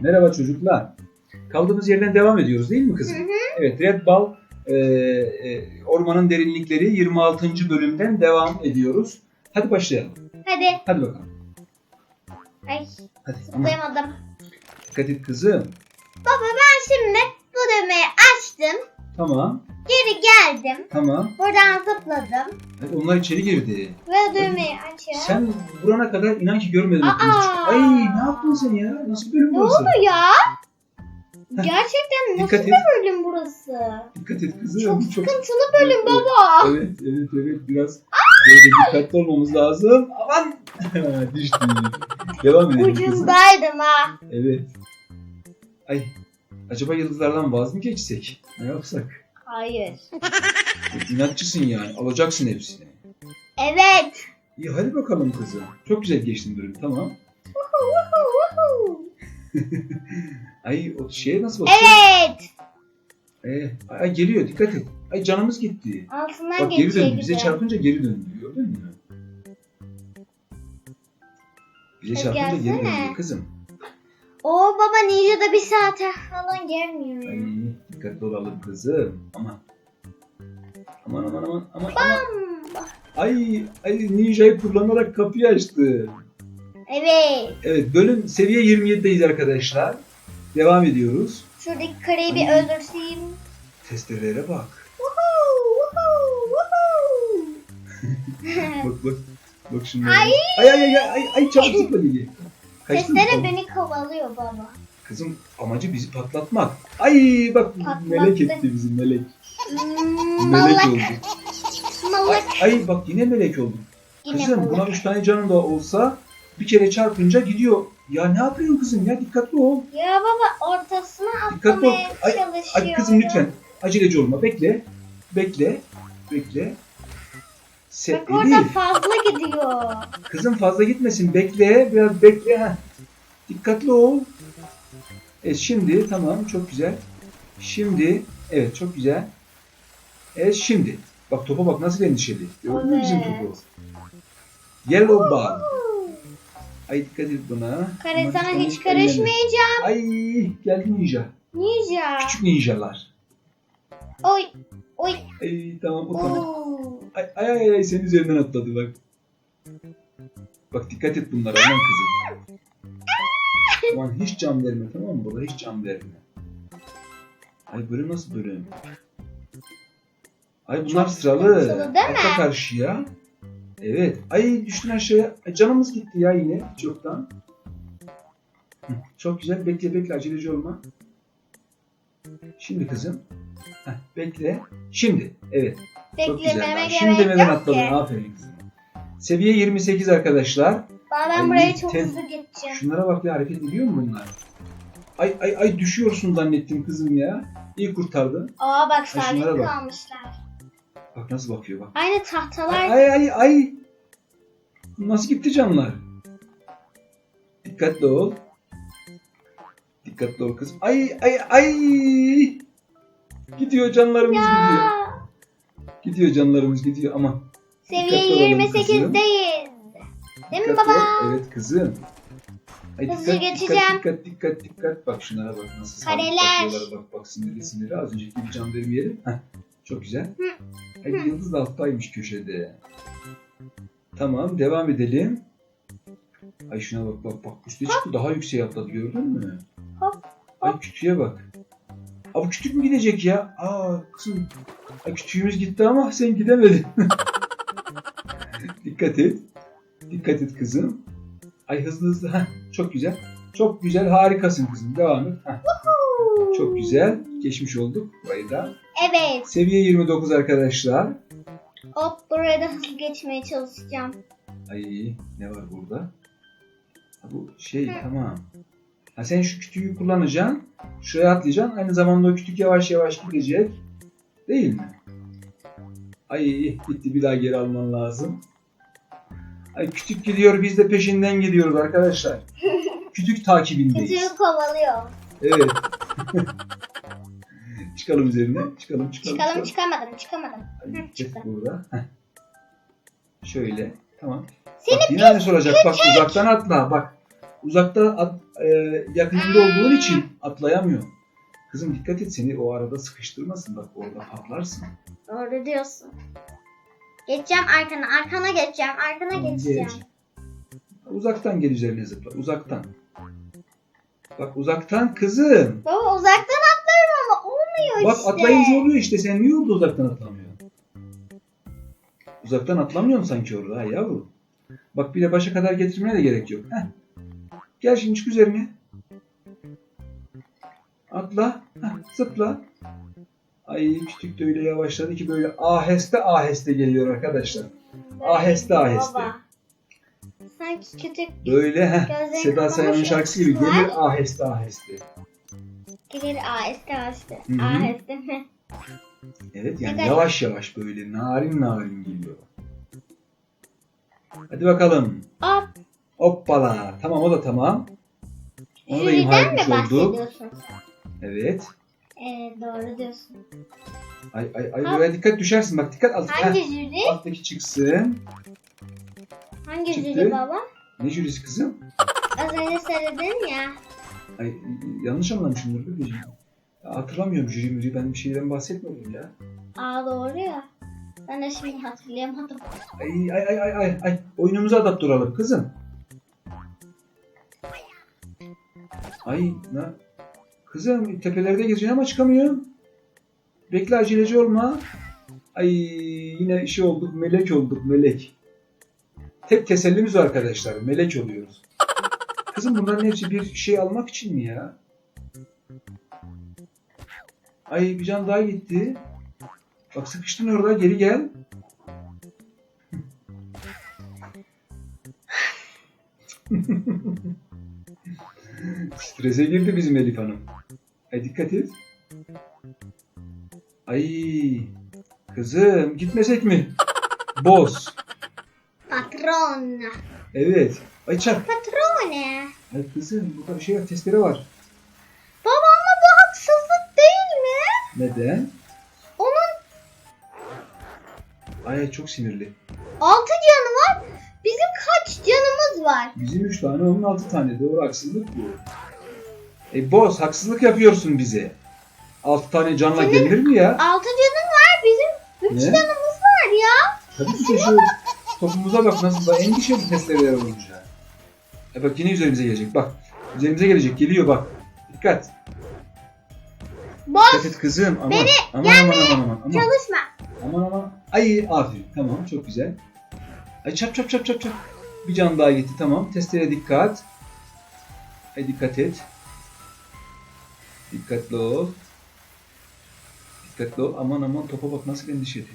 Merhaba çocuklar. Kaldığımız yerden devam ediyoruz değil mi kızım? Hı hı. Evet Red Ball e, e, Ormanın Derinlikleri 26. bölümden devam ediyoruz. Hadi başlayalım. Hadi. Hadi bakalım. Ay Hadi ama zıplayamadım. dikkat et kızım. Baba ben şimdi bu düğmeyi açtım. Tamam. Geri geldim. Tamam. Buradan zıpladım. Hadi onlar içeri girdi. Ve düğmeyi açıyorum. Sen burana kadar inan ki görmedim. Aa! Ay ne yaptın sen ya? Nasıl bir bölüm Ne burası? oldu ya? Gerçekten nasıl Dikkat bir et. bölüm burası? Dikkat et kızım. Çok sıkıntılı bölüm baba. Evet, evet, evet. Biraz böyle dikkatli olmamız lazım. Aman! Düştü. Devam edelim kızım. Ucundaydım ha. Evet. Ay, acaba yıldızlardan vaz mı geçsek? Ne yapsak? Hayır. İnatçısın yani. Alacaksın hepsini. Evet. İyi hadi bakalım kızım. Çok güzel geçtin bölüm. Tamam. Vuhu, vuhu, vuhu. Ay o şeye nasıl bakıyor? Evet. Ee, ay geliyor dikkat et. Ay canımız gitti. Altından Bak geri döndü. Bize çarpınca geri döndü. Gördün mü? Bize Hadi çarpınca geri gelsene. döndü kızım. Oo baba Ninja'da bir saate falan gelmiyor. Ay dikkatli olalım kızım. Aman. Aman aman aman aman aman. Ay ay ninja'yı kullanarak kapıyı açtı. Evet. Evet bölüm seviye 27'deyiz arkadaşlar. Devam ediyoruz. Şuradaki kareyi bir öldürseyim. Testerelere bak. Woohoo, woohoo, woohoo. Bak bak. Bak şunlara. Ay. Ay ay ay ay ay çabuk zıpla Lili. Testere beni kovalıyor baba. Kızım amacı bizi patlatmak. Ay bak Patlattı. melek etti bizi melek. Hmm, Melek oldu. Ay, ay bak yine melek oldu. Yine Kızım buna. 3 tane canın da olsa bir kere çarpınca gidiyor. Ya ne yapıyorsun kızım ya dikkatli ol. Ya baba ortasına Dikkatli ol. atlamaya Ay, çalışıyor. ay kızım lütfen aceleci olma bekle. Bekle. Bekle. Se Bak orada Elif, fazla gidiyor. kızım fazla gitmesin bekle biraz bekle. Heh. Dikkatli ol. Evet şimdi tamam çok güzel. Şimdi evet çok güzel. Evet şimdi. Bak topa bak nasıl endişeli. Gördün mü bizim Evet. topu? Yellow ball. Ay dikkat et buna. Kare sana hiç karışmayacağım. Ay geldi ninja. Ninja. Küçük ninjalar. Oy. Oy. Ay tamam o tamam. Oo. Ay ay ay, ay senin üzerinden atladı bak. Bak dikkat et bunlara aman kızım. Aman hiç can verme tamam mı baba hiç can verme. Ay bölüm nasıl bölüm? Ay bunlar Çok sıralı. sıkıntılı değil mi? Atla karşıya. Evet. Ay düştün aşağıya. Ay, canımız gitti ya yine çoktan. Hı, Çok güzel. Bekle bekle aceleci olma. Şimdi kızım. Heh, bekle. Şimdi. Evet. Çok güzel. Beklememe gerek Şimdi demeden yok atladın. ki. Aferin kızım. Seviye 28 arkadaşlar. Baba ben Ay, buraya çok ten- hızlı geçeceğim. Şunlara bak ya hareket ediyor mu bunlar? Ay ay ay düşüyorsun zannettim kızım ya. İyi kurtardın. Aa bak sabit şunlara bak. kalmışlar. Bak nasıl bakıyor bak. Aynı tahtalar. Ay ay ay. Nasıl gitti canlar? Dikkatli ol. Dikkatli ol kızım. Ay ay ay. Gidiyor canlarımız gidiyor. Ya. Gidiyor canlarımız gidiyor ama. Seviye Dikkatli olalım kızım. 28'deyiz. Değil mi baba? ol. Evet kızım. Ay, Hızlı dikkat, geçeceğim. Dikkat dikkat dikkat dikkat. Bak şunlara bak nasıl Kareler. Bak bak sinirli sinirli. Az önceki bir can vermeyelim. Heh, çok güzel. Hı. Ay yıldız da alttaymış köşede. Tamam devam edelim. Ay şuna bak bak bak üstte çıktı daha yükseğe atladı gördün mü? Hop, Ay kütüğe bak. Abi kütük mü gidecek ya? Aa kızım. Ay kütüğümüz gitti ama sen gidemedin. Dikkat et. Dikkat et kızım. Ay hızlı hızlı. Heh, çok güzel. Çok güzel. Harikasın kızım. Devam et. Heh, çok güzel. Geçmiş olduk burayı da. Evet. Seviye 29 arkadaşlar. Hop buraya da hızlı geçmeye çalışacağım. Ay ne var burada? Ha, bu şey Hı. tamam. Ha, sen şu kütüğü kullanacaksın. Şuraya atlayacaksın. Aynı zamanda o kütük yavaş yavaş gidecek. Değil mi? Ay gitti bir daha geri alman lazım. Ay kütük gidiyor biz de peşinden gidiyoruz arkadaşlar. kütük takibindeyiz. Kütüğü kovalıyor. Evet. çıkalım üzerine. Çıkalım çıkalım. Çıkalım çıkamadım çıkamadım. Hı, gidecek çıktı. burada. Heh. Şöyle. Tamam. Seni bak, yine aynısı olacak. Bak uzaktan atla. Bak. Uzakta at, e, yakınında olduğun için atlayamıyor. Kızım dikkat et seni o arada sıkıştırmasın bak orada patlarsın. Doğru diyorsun. Geçeceğim arkana. Arkana geçeceğim. Arkana Tamam, geçeceğim. geç. Uzaktan gel üzerine zıpla uzaktan. Bak uzaktan kızım. Baba uzaktan atlarım ama olmuyor Bak işte. atlayınca oluyor işte sen niye orada uzaktan atlamıyorsun? Uzaktan atlamıyorsun sanki orada ha yavrum. Bak bir de başa kadar getirmene de gerek yok. Heh. Gel şimdi çık üzerine. Atla. Heh, zıpla. Ay küçük de öyle yavaşladı ki böyle aheste aheste geliyor arkadaşlar. Aheste aheste. Baba. Sanki kötü Böyle heh. Gözlerini Seda Sayan'ın kapamış. şarkısı gibi Var. gelir aheste aheste. gelir aheste aheste. Hı hı. Aheste mi? Evet yani Evet. yavaş yavaş böyle narin narin geliyor. Hadi bakalım. Hop. Hoppala. Tamam o da tamam. Onu da imha Jüriden mi etmiş olduk. bahsediyorsun? Evet. Evet doğru diyorsun. Ay ay ay Ha. dikkat düşersin. Bak dikkat alt, Hangi heh, jüri? alttaki çıksın. Hangi Çıktı. jüri baba? Ne jürisi kızım? Az önce söyledin ya. Ay yanlış anlamışımdır bebeğim. Ya, hatırlamıyorum jüri müri ben bir şeyden bahsetmedim ya. Aa doğru ya. Ben de şimdi hatırlayamadım. Ay ay ay ay ay ay oyunumuza adapte olalım kızım. Ay ne? Kızım tepelerde geziyorsun ama çıkamıyorum. Bekle aceleci olma. Ay yine şey olduk melek olduk melek. Tek tesellimiz arkadaşlar melek oluyoruz. Kızım bunların hepsi bir şey almak için mi ya? Ay bir can daha gitti. Bak sıkıştın orada geri gel. Strese girdi bizim Elif Hanım. Ay dikkat et. Ay kızım gitmesek mi? Boz. Patron. Evet. Ay çak. Patron ne? Ay kızım burada bir şey var testere var. Baba ama bu haksızlık değil mi? Neden? Onun Ay çok sinirli. altı canı. Bizim kaç canımız var? Bizim üç tane onun altı tane. Doğru haksızlık bu. E boz haksızlık yapıyorsun bize. Altı tane canla Senin- gelir mi ya? Altı canım var. Bizim üç Ne? canımız var ya. Tabii ki şu topumuza bak nasıl da endişeli testereler olunca. E bak yine üzerimize gelecek bak. Üzerimize gelecek geliyor bak. Dikkat. Boz Dikkat et kızım. Aman. aman, aman aman aman aman. çalışma. Aman aman. Ay aferin. Tamam çok güzel. Ay çap çap çap çap çap. Bir can daha gitti tamam. Testere dikkat. Ay dikkat et. Dikkatli ol. Dikkatli ol. Aman aman topa bak nasıl endişeli.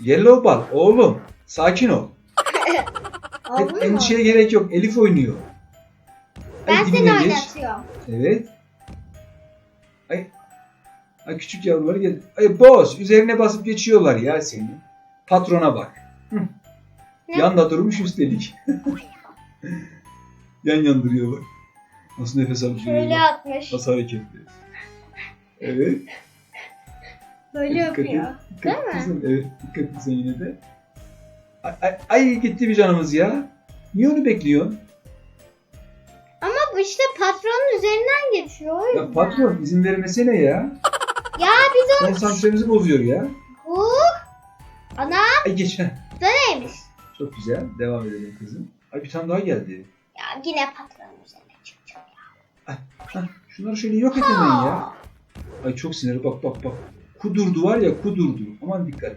Yellow ball oğlum. Sakin ol. Hep endişeye gerek yok. Elif oynuyor. Ay, Ben seni dibine geç. oynatıyorum. Evet. Ay. Ay küçük yavrular gel. Ay boz. Üzerine basıp geçiyorlar ya seni. Patrona bak. Ne? Yanda durmuş üstelik. yan yan duruyor bak. Nasıl nefes alıp Şöyle bak. atmış. Nasıl hareketli. Evet. Böyle Dikkat et. yapıyor. Dikkat Değil mi? kızım. Evet. Dikkatli sen yine de. Ay, ay, ay gitti bir canımız ya. Niye onu bekliyorsun? Ama bu işte patronun üzerinden geçiyor. o Ya yüzden. patron izin vermesene ya. Ya biz o... Konsantremizi bozuyor ya. Bu... Ana Ay geç. heh. Çok güzel. Devam edelim kızım. Ay bir tane daha geldi. Ya yine patronun üzerine çıkacak. Hah, şunları şöyle yok et hemen ya. Ay çok sinirli bak bak bak. Kudurdu var ya kudurdu. Aman dikkat.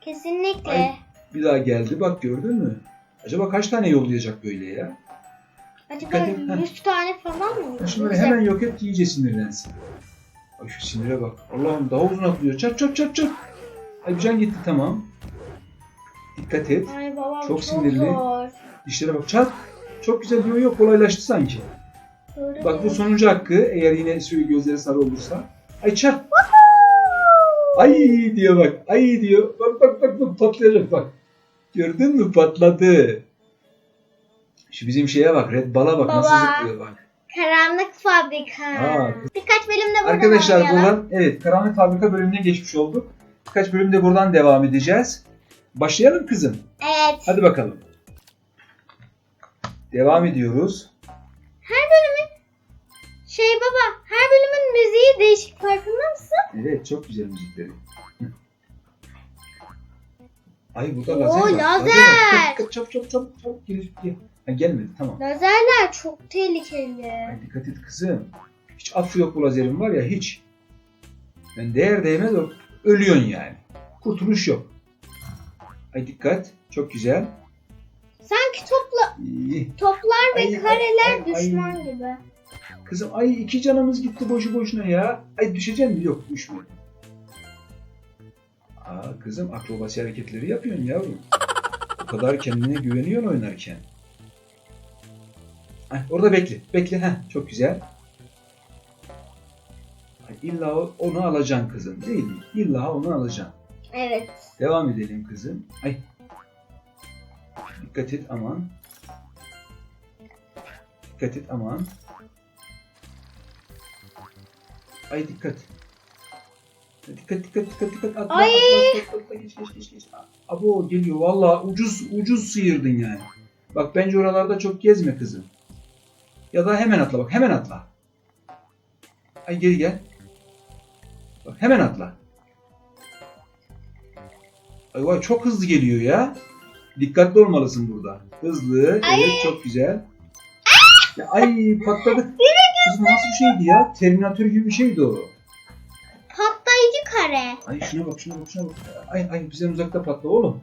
Kesinlikle. Ay. Bir daha geldi bak gördün mü? Acaba kaç tane yollayacak böyle ya? Acaba dikkat et, ha. 100 tane falan mı? Ha, Şunları hemen yok et ki iyice sinirlensin. Ay şu sinire bak. Allah'ım daha uzun atlıyor. Çat çat çat çat. Ay bir can gitti tamam. Dikkat et. Ay babam Çok çok, sinirli. zor. Dişlere bak çat. Çok güzel diyor yok kolaylaştı sanki. Doğru Bak bu diyorsun. sonuncu hakkı eğer yine şöyle gözleri sarı olursa. Ay çat. Ay diyor bak. Ay diyor. Bak bak bak bak patlayacak bak. Gördün mü patladı. Şu bizim şeye bak. Red Ball'a bak nasıl Baba. zıplıyor bak. Karanlık fabrika. Aa. Birkaç bölümde buradan Arkadaşlar buradan evet Karanlık Fabrika bölümüne geçmiş olduk. Birkaç bölümde buradan devam edeceğiz. Başlayalım kızım. Evet. Hadi bakalım. Devam ediyoruz. Her bölümün şey baba her bölümün müziği değişik farkında mısın? Evet çok güzel müzikleri. Ay burada Oo, lazer var. lazer. Çabuk çabuk çabuk çabuk çabuk gel. gel. Ha, gelmedi tamam. Lazerler çok tehlikeli. Ay, dikkat et kızım. Hiç affı yok bu lazerin var ya hiç. Yani değer değmez o. Ölüyorsun yani. Kurtuluş yok. Ay dikkat. Çok güzel. Sanki topla İyi. toplar ve Ay, ay, kareler ay, ay. düşman gibi. Kızım ay iki canımız gitti boşu boşuna ya. Ay düşeceğim mi? Yok düşmüyor. Aa kızım akrobasi hareketleri yapıyorsun yavrum. O kadar kendine güveniyorsun oynarken. Ay, orada bekle. Bekle. Heh, çok güzel. Ay, illa onu alacaksın kızım değil mi? İlla onu alacaksın. Evet. Devam edelim kızım. Ay. Dikkat et aman. Dikkat et aman. Ay dikkat. Dikkat dikkat dikkat dikkat atla Ay. atla atla atla geç geç geç geç. Abo geliyor valla ucuz ucuz sıyırdın yani. Bak bence oralarda çok gezme kızım. Ya da hemen atla bak hemen atla. Ay geri gel. Bak hemen atla. Ay vay çok hızlı geliyor ya. Dikkatli olmalısın burada. Hızlı. Evet çok güzel. Ya, ay patladık. Kızım nasıl bir şeydi ya? Terminator gibi bir şeydi o. Patlayıcı kare. Ay şuna bak şuna bak şuna bak. Ay ay bizden uzakta patla oğlum.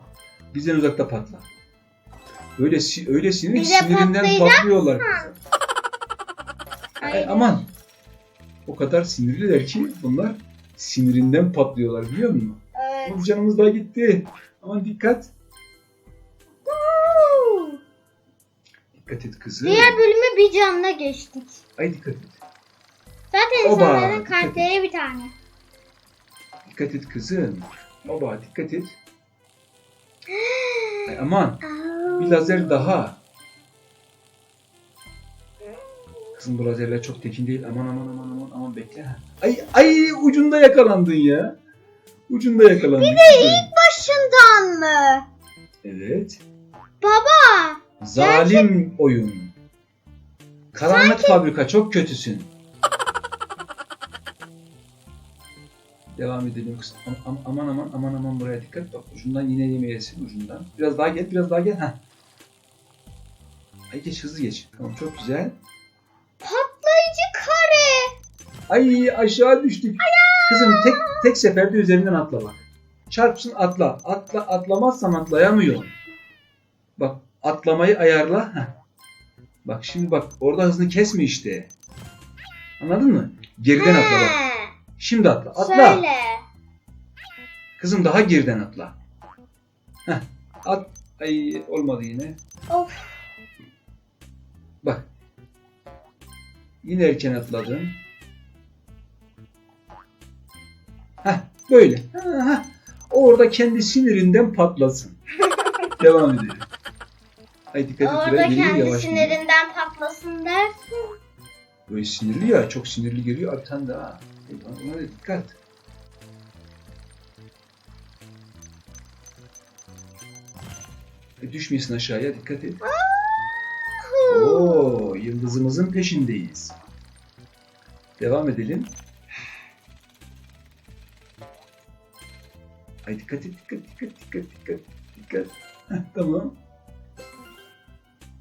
Bizden uzakta patla. Öyle öyle sinir Bize sinirinden patlıyorlar Ay, aman. O kadar sinirliler ki bunlar sinirinden patlıyorlar biliyor musun? Evet. Of canımız daha gitti. Aman dikkat. Woo! Dikkat et kızım. Diğer bölüme bir canla geçtik. Ay dikkat et. Zaten Oba, insanların dikkat bir tane. Dikkat et kızım. Baba dikkat et. Ay, aman bir lazer daha. Kızım bu lazerler çok tekin değil. Aman aman aman aman aman bekle. Ay ay ucunda yakalandın ya. Ucunda yakalandın. Bir de Başından mı? Evet. Baba. Zalim oyun. Karanlık fabrika çok kötüsün. Devam edelim am- Aman aman aman aman buraya dikkat. Bak ucundan yine yemeyesin ucundan. Biraz daha gel biraz daha gel. Heh. Ay geç hızlı geç. Tamam çok güzel. Patlayıcı kare. Ay aşağı düştük. Kızım tek tek seferde üzerinden atla bak. Çarpsın atla. Atla atlamazsan atlayamıyorsun. Bak atlamayı ayarla. Heh. Bak şimdi bak orada hızını kesme işte. Anladın mı? Geriden atla bak. Şimdi atla. Atla. Söyle. Kızım daha geriden atla. Heh. At. Ay olmadı yine. Of. Bak. Yine erken atladın. Heh, böyle. O orada kendi sinirinden patlasın. Devam edelim. Ay dikkat et. Orada geliyor, kendi yavaş geliyor. sinirinden patlasın dersin. Böyle sinirli ya. Çok sinirli geliyor. Abi sen. Ona da dikkat. E, düşmeyesin aşağıya. Dikkat et. Oo, yıldızımızın peşindeyiz. Devam edelim. Ay dikkat et, dikkat, dikkat, dikkat, dikkat, dikkat. Heh, tamam.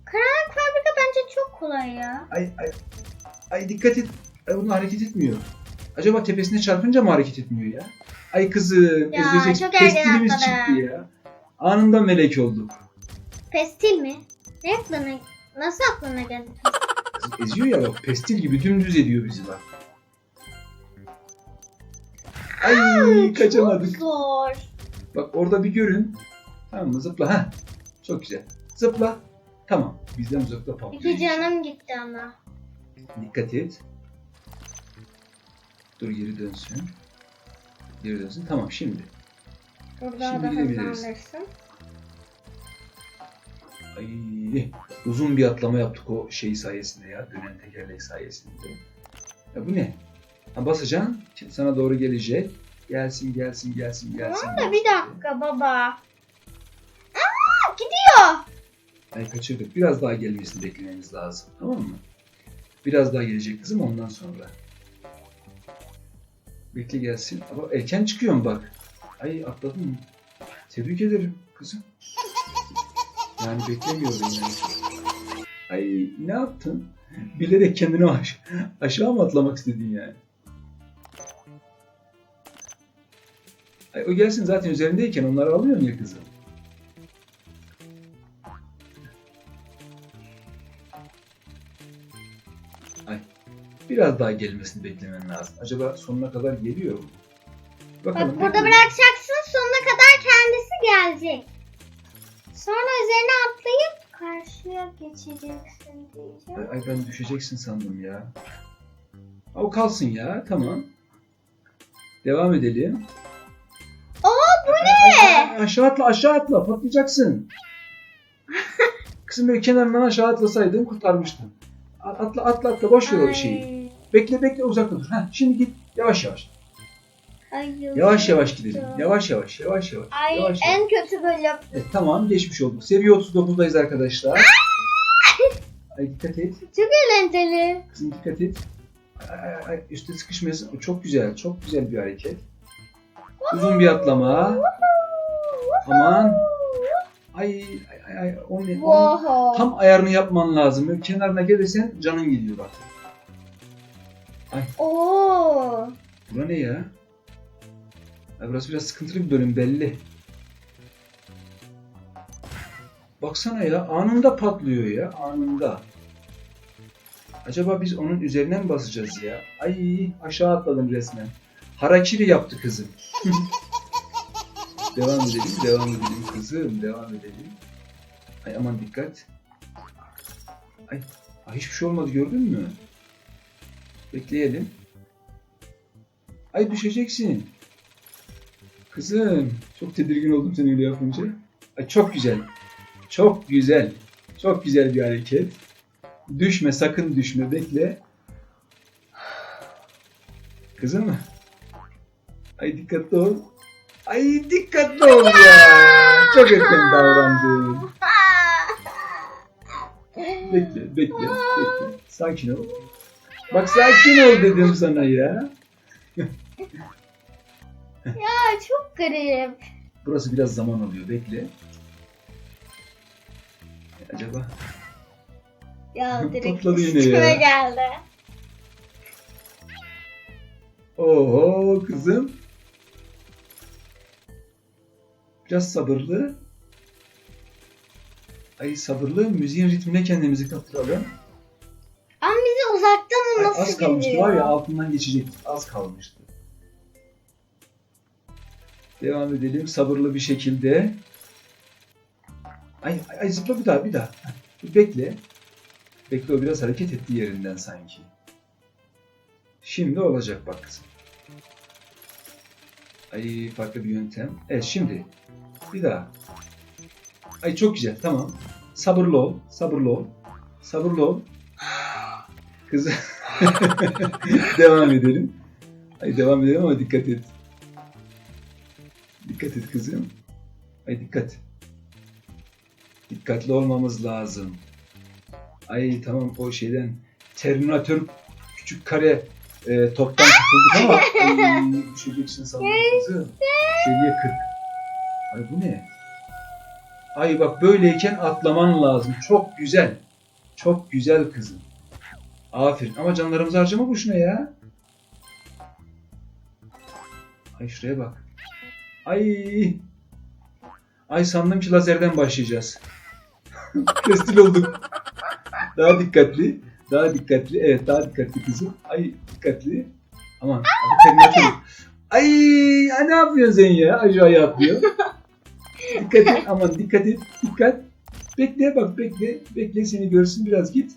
Karanlık fabrika bence çok kolay ya. Ay, ay, ay dikkat et. Ay bunu hareket etmiyor. Acaba tepesine çarpınca mı hareket etmiyor ya? Ay kızım, Ya, çok erken pestilimiz atladı. çıktı ya. Anında melek olduk. Pestil mi? Ne aklına, nasıl aklına geldi? Eziyor ya bak, pestil gibi dümdüz ediyor bizi bak. Ay kaçamadık. Çok zor. Bak orada bir görün. Tamam mı? Zıpla. ha. Çok güzel. Zıpla. Tamam. Bizden uzakta patlıyor. İki canım gitti ama. Dikkat et. Dur geri dönsün. Geri dönsün. Tamam şimdi. Burada Şimdi da gidebiliriz. hızlandırsın. Ay, uzun bir atlama yaptık o şey sayesinde ya. Dönen tekerlek sayesinde. Ya bu ne? Ha, basacaksın. Şimdi sana doğru gelecek. Gelsin gelsin gelsin gelsin. Tamam da bir dakika baba. Aa gidiyor. Ay kaçırdık. Biraz daha gelmesini beklememiz lazım. Tamam mı? Biraz daha gelecek kızım ondan sonra. Bekle gelsin. Ama erken çıkıyorum bak. Ay atladın mı? Tebrik ederim kızım. Yani beklemiyordum yani. Ay ne yaptın? Bilerek kendini aş aşağı mı atlamak istedin yani? Ay, o gelsin zaten üzerindeyken onları alıyorsun ya kızım. Ay, biraz daha gelmesini beklemen lazım. Acaba sonuna kadar geliyor mu? Bakalım. Bak burada bırakacaksın sonuna kadar kendisi gelecek. Sonra üzerine atlayıp karşıya geçeceksin diyeceğim. Ay, ay ben düşeceksin sandım ya. O kalsın ya. Tamam. Devam edelim. Bu ne? aşağı atla aşağı atla patlayacaksın. Kızım böyle kenarından aşağı atlasaydın kurtarmıştın. At- Atla atla atla boş ver o şeyi. Bekle bekle uzakta dur. Heh, şimdi git yavaş yavaş. ay, Yavaş yavaş gidelim. yavaş. Yavaş yavaş yavaş. Ay yavaş, en yavaş. kötü bölüm. Evet, tamam geçmiş olduk. Seviye 39'dayız arkadaşlar. Ay dikkat et. Çok eğlenceli. Kızım dikkat et. Ay, ay, ay, üstte sıkışmayasın. Çok güzel. Çok güzel bir hareket. Uzun bir atlama. Aman. Ay ay ay. ay. O ne? o- Wow. Tam ayarını yapman lazım. Böyle kenarına gelirsen canın gidiyor bak. Oo. Bura ne ya? Ay, burası biraz sıkıntılı bir bölüm belli. Baksana ya anında patlıyor ya anında. Acaba biz onun üzerine mi basacağız ya? Ay aşağı atladım resmen. Harakiri yaptı kızım. devam edelim, devam edelim kızım, devam edelim. Ay aman dikkat. Ay, ay hiçbir şey olmadı gördün mü? Bekleyelim. Ay düşeceksin. Kızım çok tedirgin oldum seni öyle yapınca. Ay çok güzel. Çok güzel. Çok güzel bir hareket. Düşme sakın düşme bekle. Kızım. Ay dikkatli ol. Ay dikkatli ol ya. Çok erken davrandın. Bekle bekle bekle. Sakin ol. Bak sakin ol dedim sana ya. Ya çok garip. Burası biraz zaman alıyor. Bekle. Acaba? Ya direkt Patladı yine üstüme ya. geldi. Oho kızım. Biraz sabırlı. Ay sabırlı. Müziğin ritmine kendimizi kaptıralım. Ama bizi uzaktan Ay, nasıl az kalmıştı var ya altından geçecek. Az kalmıştı. Devam edelim sabırlı bir şekilde. Ay, ay, ay zıpla bir daha bir daha. Bekle. Bekle o biraz hareket etti yerinden sanki. Şimdi olacak bak kızım. Ay farklı bir yöntem. Evet şimdi. Bir daha. Ay çok güzel tamam. Sabırlı ol. Sabırlı ol. Sabırlı ol. Kızım. devam edelim. Ay devam edelim ama dikkat et. Dikkat et kızım. Ay dikkat. Dikkatli olmamız lazım. Ay tamam o şeyden Terminator küçük kare e, toptan kurtulduk ama ay, düşeceksin sandım kızım. Seviye 40. Ay bu ne? Ay bak böyleyken atlaman lazım. Çok güzel. Çok güzel kızım. Aferin. Ama canlarımızı harcama boşuna ya. Ay şuraya bak. Ay. Ay sandım ki lazerden başlayacağız. Kestil olduk. Daha dikkatli. Daha dikkatli. Evet daha dikkatli kızım. Ay dikkatli. Aman. Terminator. Ay, ne yapıyorsun sen ya? Aşağıya atlıyor. dikkat et. Aman dikkat et. Dikkat. Bekle bak bekle. Bekle seni görsün biraz git.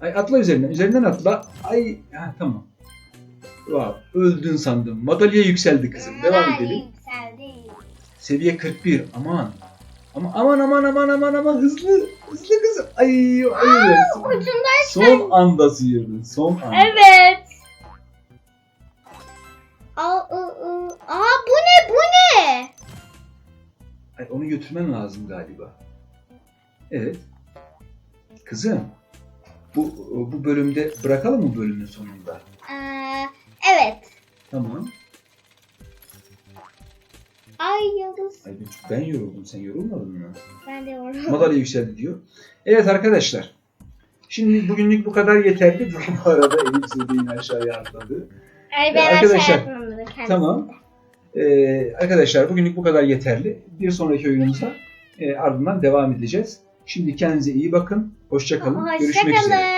Ay atla üzerinden. Üzerinden atla. Ay ha, tamam. Wow, öldün sandım. Madalya yükseldi kızım. Devam edelim. Yükseldi. Seviye 41. Aman. Ama aman aman aman aman aman hızlı. Hızlı kızım. Ay ay. Ucunda Son anda sıyırdın. Son anda. Evet. Aa, ı, ı. Aa bu ne bu ne? Ay, onu götürmen lazım galiba. Evet. Kızım, bu bu bölümde bırakalım mı bölümün sonunda? Ee, evet. Tamam. Ay yıldız. Ay, ben yoruldum, sen yorulmadın mı? Ben de yoruldum. Madalya yükseldi diyor. Evet arkadaşlar. Şimdi bugünlük bu kadar yeterli. Bu arada Elif Zede'nin aşağıya atladı. Ay Ee, ben arkadaşlar, aşağı yapmam da kendim. Tamam. Ee, arkadaşlar bugünlük bu kadar yeterli. Bir sonraki oyunumuzda e, ardından devam edeceğiz. Şimdi kendinize iyi bakın. Hoşça kalın. Görüşmek üzere. Hoşçakalın.